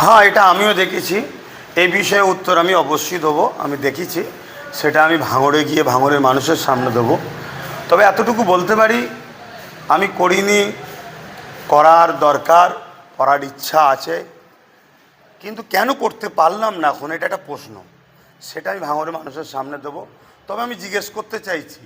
হ্যাঁ এটা আমিও দেখেছি। এই বিষয়ে উত্তর আমি অবশ্যই দেবো, আমি দেখেছি। সেটা আমি ভাঙড়ে গিয়ে ভাঙড়ের মানুষের সামনে দেবো। তবে এতটুকু বলতে পারি, আমি করিনি, করার দরকার, করার ইচ্ছা আছে। কিন্তু কেন করতে পারলাম না এখন, এটা একটা প্রশ্ন। সেটা আমি ভাঙড়ের মানুষের সামনে দেবো। তবে আমি জিজ্ঞেস করতে চাইছি,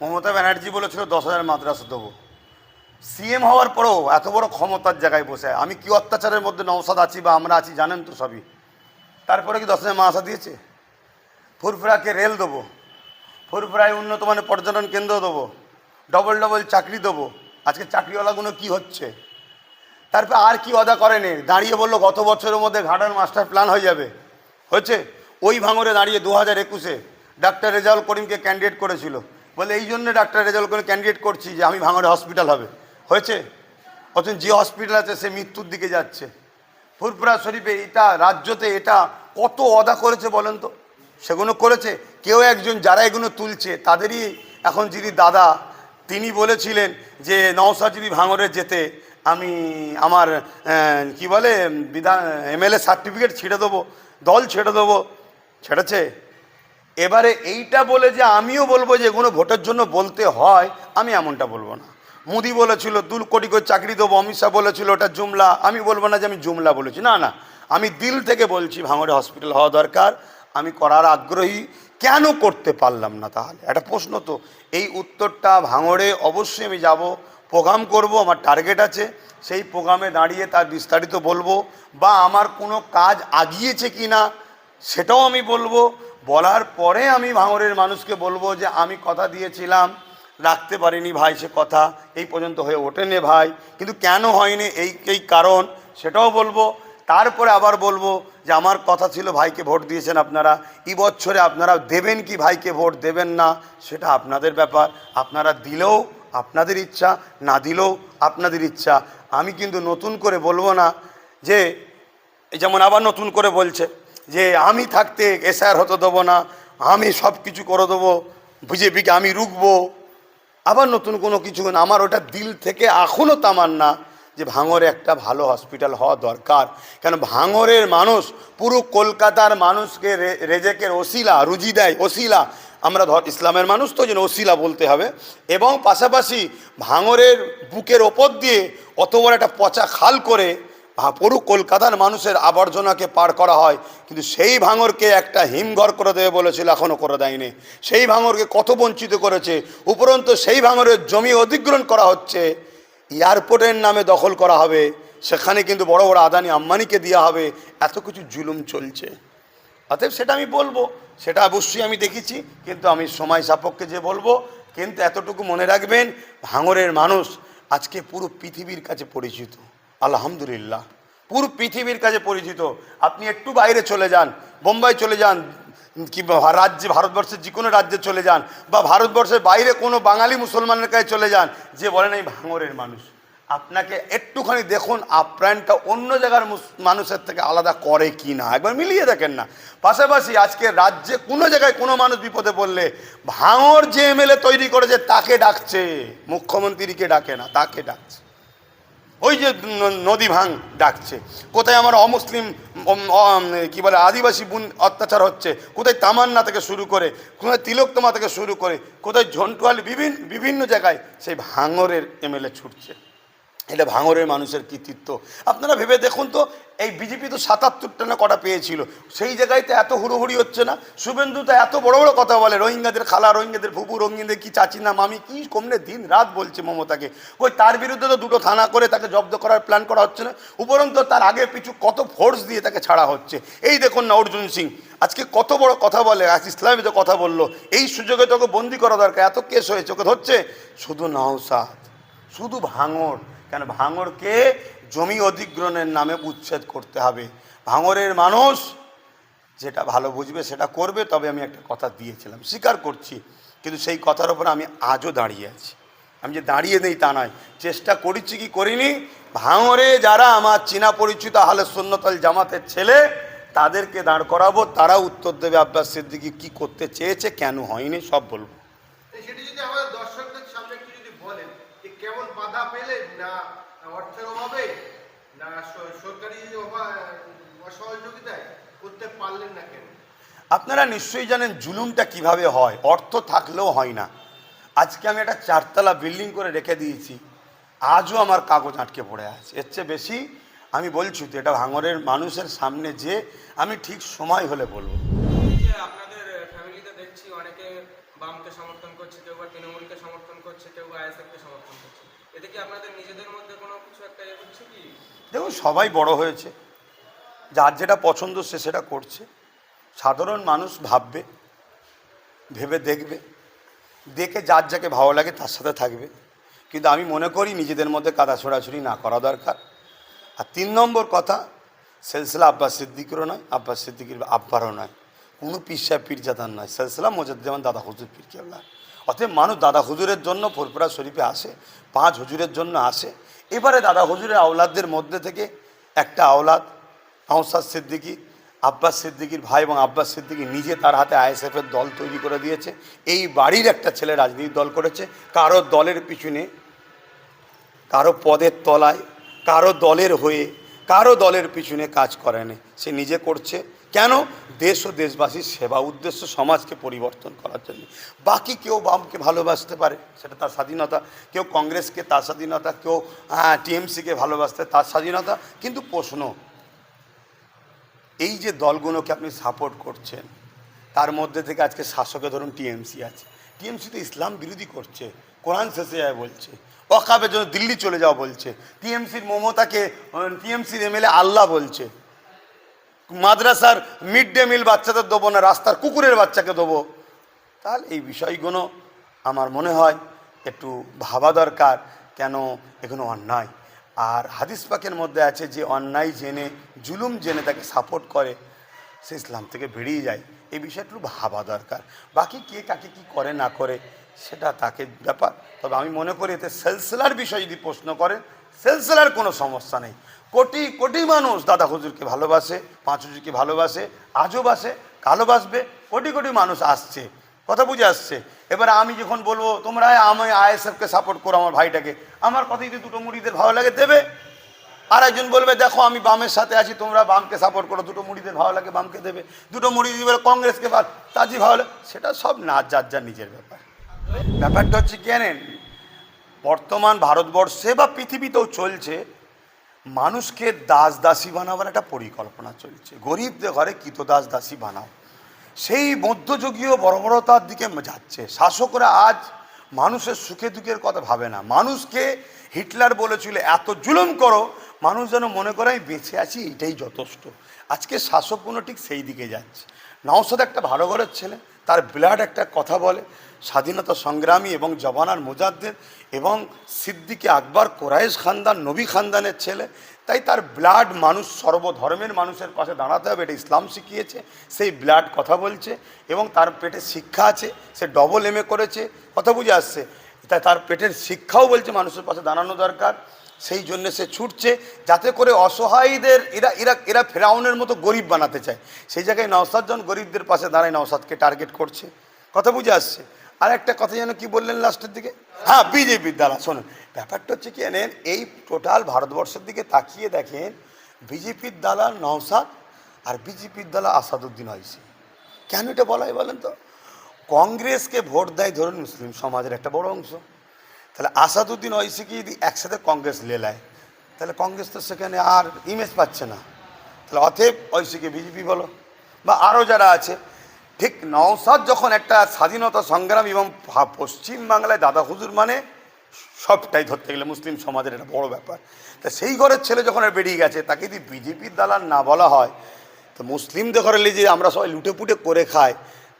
মমতা ব্যানার্জি বলেছিল দশ হাজার মাদ্রাসা দেবো। সিএম হওয়ার পরেও এত বড় ক্ষমতার জায়গায় বসে আমি কি অত্যাচারের মধ্যে নৌসাদ আছি বা আমরা আছি জানেন তো সবই। তারপরে কি দশ হাজার মাসা দিয়েছে? ফুরফুরাকে রেল দেবো। ফুরফুরায় উন্নত মানের পর্যটন কেন্দ্র দেবো। ডবল ডবল চাকরি দেবো। আজকে চাকরিওয়ালাগুলো কি হচ্ছে? তারপর আর কি অদা করেনি দাঁড়িয়ে বলল, গত বছরের মধ্যে ঘাটার মাস্টার প্ল্যান হয়ে যাবে। হয়েছে? ওই ভাঙরে দাঁড়িয়ে দু হাজার একুশে ডাক্তার রেজাউল করিমকে ক্যান্ডিডেট করেছিল। বলে, এই জন্য ডাক্তার রেজাউল করিম ক্যান্ডিডেট করছি যে আমি ভাঙরে হসপিটাল হবে। হয়েছে? অথচ যে হসপিটাল আছে, সে মৃত্যুর দিকে যাচ্ছে। ফুরফুরা শরীফে এটা রাজ্যতে এটা কত অদা করেছে বলেন তো? সেগুলো করেছে। কেউ একজন যারা এগুলো তুলছে, তাদেরই এখন যিনি দাদা, তিনি বলেছিলেন যে নওসা যদি ভাঙরে যেতে আমি আমার কি বলে, বিধান, এমএলএ সার্টিফিকেট ছেড়ে দেবো, দল ছেড়ে দেবো। ছেড়েছে? এবারে এইটা বলে যে, আমিও বলব যে, এগুলো ভোটের জন্য বলতে হয়, আমি এমনটা বলব না। মোদি বলেছিল দু কোটি করে চাকরি দেবো, অমিত শাহ বলেছিল, ওটা জুমলা। আমি বলব না যে আমি জুমলা বলেছি, না না। আমি দিল থেকে বলছি, ভাঙড়ে হসপিটাল হওয়া দরকার, আমি করার আগ্রহী। কেন করতে পারলাম না তাহলে? একটা প্রশ্ন তো, এই উত্তরটা ভাঙড়ে অবশ্যই আমি যাব, প্রোগ্রাম করব, আমার টার্গেট আছে, সেই প্রোগ্রামে দাঁড়িয়ে তার বিস্তারিত বলব, বা আমার কোনো কাজ আগিয়েছে কি না সেটাও আমি বলব। বলার পরে আমি ভাঙরের মানুষকে বলব যে, আমি কথা দিয়েছিলাম রাখতে পারিনি ভাই সে কথা। এই পর্যন্ত হয়ে ওঠেনি ভাই। কিন্তু কেন হয়নি? এই এই কারণ সেটাও বলব। তারপরে আবার বলব যে আমার কথা ছিল ভাইকে ভোট দিয়েছেন আপনারা। এই বছরে আপনারা দেবেন কি ভাইকে ভোট দেবেন না, সেটা আপনাদের ব্যাপার। আপনারা দিলেও আপনাদের ইচ্ছা, না দিলেও আপনাদের ইচ্ছা। আমি কিন্তু নতুন করে বলব না যে যেমন আবার নতুন করে বলছে যে, আমি থাকতে এসআর হতে দেবো না, আমি সব কিছু করে দেবো, বিজেপিকে আমি রুখবো। আবার নতুন কোনো কিছু না, আমার ওটা দিল থেকে এখনও তামান্না যে ভাঙরে একটা ভালো হসপিটাল হওয়া দরকার। কেন ভাঙরের মানুষ, পুরো কলকাতার মানুষকে রেজেকের ওসিলা, রুজি দেয়, ওসিলা। আমরা ধর ইসলামের মানুষ তো, যেন ওসিলা বলতে হবে। এবং পাশাপাশি ভাঙরের বুকের ওপর দিয়ে অত বড় একটা পচা খাল করে পুরো কলকাতার মানুষের আবর্জনাকে পার করা হয়। কিন্তু সেই ভাঙরকে একটা হিমঘর করে দেবে বলেছিল এখনও করে দেয়নি। সেই ভাঙরকে কত বঞ্চিত করেছে। উপরন্তু সেই ভাঙরের জমি অধিগ্রহণ করা হচ্ছে। এয়ারপোর্টের নামে দখল করা হবে। সেখানে কিন্তু বড় বড় আদানি আম্বানিকে দেওয়া হবে। এত কিছু জুলুম চলছে। অতএব সেটা আমি বলব। সেটা অবশ্যই আমি দেখেছি। কিন্তু আমি সময় সাপেক্ষে যে বলব, কিন্তু এতটুকু মনে রাখবেন, ভাঙরের মানুষ আজকে পুরো পৃথিবীর কাছে পরিচিত। আলহামদুলিল্লাহ। পুরো পৃথিবীর কাছে পরিচিত। আপনি একটু বাইরে চলে যান, বোম্বাই চলে যান, কি রাজ্যে, ভারতবর্ষের যে কোনো রাজ্যে চলে যান বা ভারতবর্ষের বাইরে কোনো বাঙালি মুসলমানের কাছে চলে যান, যে বলেন এই ভাঙরের মানুষ। আপনাকে একটুখানি দেখুন আপ্রাণটা অন্য জায়গার মানুষের থেকে আলাদা করে কি না? একবার মিলিয়ে দেখেন না। পাশাপাশি আজকে রাজ্যে কোনো জায়গায় কোনো মানুষ বিপদে পড়লে ভাঙর যে এমএলএ তৈরি করেছে, তাকে ডাকছে। মুখ্যমন্ত্রীকে ডাকে না, তাকে ডাকছে। ওই যে নদী ভাঙ ডাকছে। কোথায় আমার অমুসলিম অম- অম- কি বলে, আদিবাসী বুন অত্যাচার হচ্ছে, কোথায় তামান্না থেকে শুরু করে, কোথায় তিলোক্তমা থেকে শুরু করে, কোথায় ঝন্টুয়ালি বিভিন্ন বিভিন্ন জায়গায় সেই ভাঙরের এমএলএ ছুটছে। এটা ভাঙরের মানুষের কৃতিত্ব। আপনারা ভেবে দেখুন তো, এই বিজেপি তো সাতাত্তরটা না কটা পেয়েছিল। সেই জায়গায় তো এত হুড়োহুড়ি হচ্ছে না? শুভেন্দু তো এত বড় বড় কথা বলে, রোহিঙ্গাদের খালা, রোহিঙ্গাদের ফুপু রোহিঙ্গাদের কি চাচি না মামি, কি কমনে দিন রাত বলছে মমতাকে। ওই তার বিরুদ্ধে তো দুটো থানা করে তাকে জব্দ করার প্ল্যান করা হচ্ছে না, উপরন্তু তার আগে পিছু কত ফোর্স দিয়ে তাকে ছাড়া হচ্ছে। এই দেখুন না অর্জুন সিং, আজকে কত বড় কথা বলে, আজ ইসলামী তো কথা বলল, এই সুযোগে তোকে বন্দি করা দরকার, এত কেস হয়েছে ওকে ধরছে। শুধু নওসাদ, শুধু ভাঙর কেন ভাঙরকে জমি অধিগ্রহণের নামে উচ্ছেদ করতে হবে। ভাঙরের মানুষ যেটা ভালো বুঝবে, সেটা করবে, তবে আমি একটা কথা দিয়েছিলাম, স্বীকার করছি, কিন্তু সেই কথার উপর আমি আজও দাঁড়িয়ে আছি। আমি যে দাঁড়িয়ে নেই তা নয়, চেষ্টা করেছি কি করিনি, ভাঙরে যারা আমার চীনা পরিচিত আহলে সুন্নতল জামাতের ছেলে, তাদেরকে দাঁড় করাবো, তারা উত্তর দেবে আব্বাস সিদ্দিকি কি করতে চেয়েছে, কেন হয়নি, সব বলব সেটি যদি আমাদের দর্শকদের সামনে একটু যদি বলেন যে কেমন বাধা পেলেন না অর্থের অভাবে, না সরকারি অসহযোগিতায় করতে পারলেন না কেন? আপনারা নিশ্চয়ই জানেন জুলুমটা কীভাবে হয়, অর্থ থাকলেও হয় না। আজকে আমি একটা চারতলা বিল্ডিং করে রেখে দিয়েছি, আজও আমার কাগজ আটকে পড়ে আছে। এর চেয়ে বেশি আমি বলছি তো, এটা ভাঙরের মানুষের সামনে যে আমি ঠিক সময় হলে বলব। বামকে সমর্থন করছে কেউ বা তৃণমূলকে সমর্থন করছে, কেউ বা আইএসএফকে সমর্থন করছে। এতে কি আপনাদের নিজেদের মধ্যে কোনো কিছু একটা ইয়ে হচ্ছে কি? দেখুন, সবাই বড় হয়েছে। যার যেটা পছন্দ সে সেটা করছে। সাধারণ মানুষ ভাববে, ভেবে দেখবে। দেখে যার যাকে ভালো লাগে তার সাথে থাকবে। কিন্তু আমি মনে করি নিজেদের মধ্যে কাদা ছোড়াছুড়ি না করা দরকার। আর তিন নম্বর কথা, সেলসিলা আব্বাস সিদ্দিকেরও নয়, আব্বাস সিদ্দিকির আব্বারও নয়। কোনো পীর সাহেব পীরজাদান নয় সেলসিলা মোজাদ্দেমান দাদা হুজুর পীর কেবলা অতএব মানুষ দাদা হুজুরের জন্য ফুরপুরা শরীফে আসে, পাঁচ হুজুরের জন্য আসে। এবারে দাদা হুজুরের আওলাদদের মধ্যে থেকে একটা আওলাদ নওসাদ সিদ্দিকী, আব্বাস সিদ্দিকির ভাই এবং আব্বাস সিদ্দিকী নিজে তার হাতে আইএসএফের দল তৈরি করে দিয়েছে। এই বাড়ির একটা ছেলে রাজনীতি দল করেছে। কারও দলের পিছনে, কারও পদের তলায়, কারও দলের হয়ে, কারও দলের পিছনে কাজ করেনি সে নিজে করছে। কেন? দেশ ও দেশবাসীর সেবা উদ্দেশ্য সমাজকে পরিবর্তন করার জন্য। বাকি কেউ বামকে ভালোবাসতে পারে, সেটা তার স্বাধীনতা। কেউ কংগ্রেসকে তার স্বাধীনতা, কেউ টিএমসিকে ভালোবাসতে তার স্বাধীনতা। কিন্তু প্রশ্ন, এই যে দলগুলোকে আপনি সাপোর্ট করছেন, তার মধ্যে থেকে আজকে শাসকে ধরুন টিএমসি আছে। টিএমসি তো ইসলাম বিরোধী করছে, কোরআন শেষে যায় বলছে অকাবের জন্য দিল্লি চলে যাওয়া বলছে, টিএমসির মমতাকে, টিএমসির এমএলএ আল্লাহ বলছে। মাদ্রাসার মিড ডে মিল বাচ্চাদের দেবো না, রাস্তার কুকুরের বাচ্চাকে দেবো। তাহলে এই বিষয়গুলো আমার মনে হয় একটু ভাবা দরকার, কেন এগুলো অন্যায়। আর হাদিস পাকের মধ্যে আছে যে, অন্যায় জেনে, জুলুম জেনে তাকে সাপোর্ট করে, সে ইসলাম থেকে বেরিয়ে যায়। এই বিষয়টা একটু ভাবা দরকার। বাকি কে কাকে কি করে, না করে, সেটা তাকে ব্যাপার। তবে আমি মনে করি এতে সেলসেলার বিষয় যদি প্রশ্ন করেন, সেলসেলার কোনো সমস্যা নেই। কোটি কোটি মানুষ দাদা হুজুরকে ভালোবাসে, পাঁচ হুজুরকে ভালোবাসে, আজও বাসে কালো বাসবে, কোটি কোটি মানুষ আসছে, কথা বুঝে আসছে। এবার আমি যখন বলব তোমরা আমি আইএসএফকে সাপোর্ট করো আমার ভাইটাকে। আমার কথা যদি দুটো মুড়িদের ভালো লাগে, দেবে? আর একজন বলবে, দেখো, আমি বামের সাথে আছি, তোমরা বামকে সাপোর্ট করো। দুটো মুড়িদের ভালো লাগে, বামকে দেবে। দুটো মুড়ি দিবে কংগ্রেসকে ভালো তাজি ভালো লাগে। সেটা সব না যার যার নিজের ব্যাপার। ব্যাপারটা হচ্ছে কি জানেন? বর্তমান ভারতবর্ষে বা পৃথিবীতেও চলছে মানুষকে দাস দাসী বানাবার একটা পরিকল্পনা চলছে। গরিবদের ঘরে কিত দাস দাসী বানাও? সেই মধ্যযুগীয় বর্বরতার দিকে যাচ্ছে। শাসকরা আজ মানুষের সুখে দুঃখের কথা ভাবে না। মানুষকে হিটলার বলেছিল, এত জুলুম করো, মানুষ যেন মনে করে আমি বেঁচে আছি, এটাই যথেষ্ট। আজকে শাসকগুলো ঠিক সেই দিকে যাচ্ছে। নওসাদ একটা ভালো ঘরের ছেলে, তার ব্লাড একটা কথা বলে স্বাধীনতা সংগ্রামী এবং জবানার মুজাদ্দের এবং সিদ্দিকে আকবর কোরাইশ খানদান, নবী খানদানের ছেলে। তাই তার ব্লাড মানুষ, সর্বধর্মের মানুষের পাশে দাঁড়াতে হবে, এটা ইসলাম শিখিয়েছে, সেই ব্লাড কথা বলছে এবং তার পেটে শিক্ষা আছে, সে ডবল এম করেছে, কথা বুঝে আসছে। তাই তার পেটের শিক্ষাও বলছে মানুষের পাশে দাঁড়ানো দরকার, সেই জন্য সে ছুটছে, যাতে করে অসহায়ীদের, এরা এরা এরা ফেরাউনের মতো গরিব বানাতে চায়। সেই জায়গায় নওসাদ জন গরিবদের পাশে দাঁড়ায়, নওসাদকে টার্গেট করছে, কথা বুঝে আসছে। আর একটা কথা যেন কি বললেন লাস্টের দিকে? হ্যাঁ বিজেপির দ্বারা, শোনেন। ব্যাপারটা হচ্ছে কি জানেন এই টোটাল ভারতবর্ষের দিকে তাকিয়ে দেখেন, বিজেপির দালাল নওসাদ আর বিজেপির দালাল আসাদুদ্দিন হয়েছে কেন এটা বলা হয় বলেন তো? কংগ্রেসকে ভোট দেয় ধরুন মুসলিম সমাজের একটা বড় অংশ। তাহলে আসাদুদ্দিন ঐসিকে যদি একসাথে কংগ্রেস লেলায়, তাহলে কংগ্রেস তো সেখানে আর ইমেজ পাচ্ছে না। তাহলে অতএব ঐসিকে বিজেপি বলো, বা আরও যারা আছে ঠিক নওসাদ যখন একটা স্বাধীনতা সংগ্রাম এবং পশ্চিমবাংলায় দাদা হুজুর মানে সবটাই ধরতে গেলে মুসলিম সমাজের একটা বড় ব্যাপার। তা সেই ঘরের ছেলে যখন বেরিয়ে গেছে, তাকে যদি বিজেপির দালাল না বলা হয়, তো মুসলিমদের ঘরে যে আমরা সবাই লুটেপুটে করে খাই,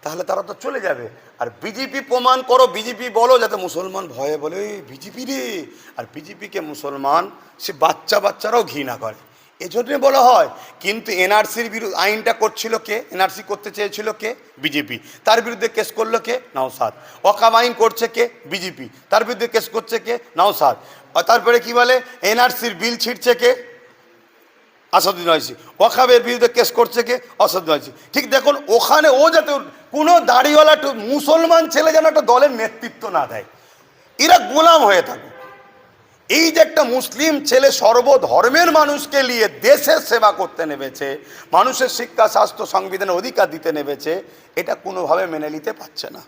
তাহলে তারা তো চলে যাবে। আর বিজেপি প্রমাণ করো, বিজেপি বলো, যাতে মুসলমান ভয়ে বলে বিজেপি রে। আর বিজেপিকে মুসলমান, সে বাচ্চা বাচ্চারাও ঘৃণা করে। এজন্য বলা হয়, কিন্তু এনআরসির বিরুদ্ধে আইনটা করছিল কে? এনআরসি করতে চেয়েছিল কে? বিজেপি। তার বিরুদ্ধে কেস করল কে? নওসাদ। অকাম আইন করছে কে? বিজেপি। তার বিরুদ্ধে কেস করছে কে? নওসাদ। তারপরে কি বলে? এনআরসির বিল ছিটছে কে? আসাদুদ্দিন আইসি ওয়াকাবের বিরুদ্ধে কেস করছে কে? আসাদুদ্দিন আইসি ঠিক দেখুন, ওখানে ও যাতে কোনো দাড়িওয়ালা মুসলমান ছেলে যেন একটা দলের নেতৃত্ব না দেয়। এরা গোলাম হয়ে থাকুক। এই যে একটা মুসলিম ছেলে সর্বধর্মের মানুষকে নিয়ে দেশের সেবা করতে নেমেছে, মানুষের শিক্ষা, স্বাস্থ্য, সংবিধানের অধিকার দিতে নেমেছে, এটা কোনোভাবে মেনে নিতে পারছে না।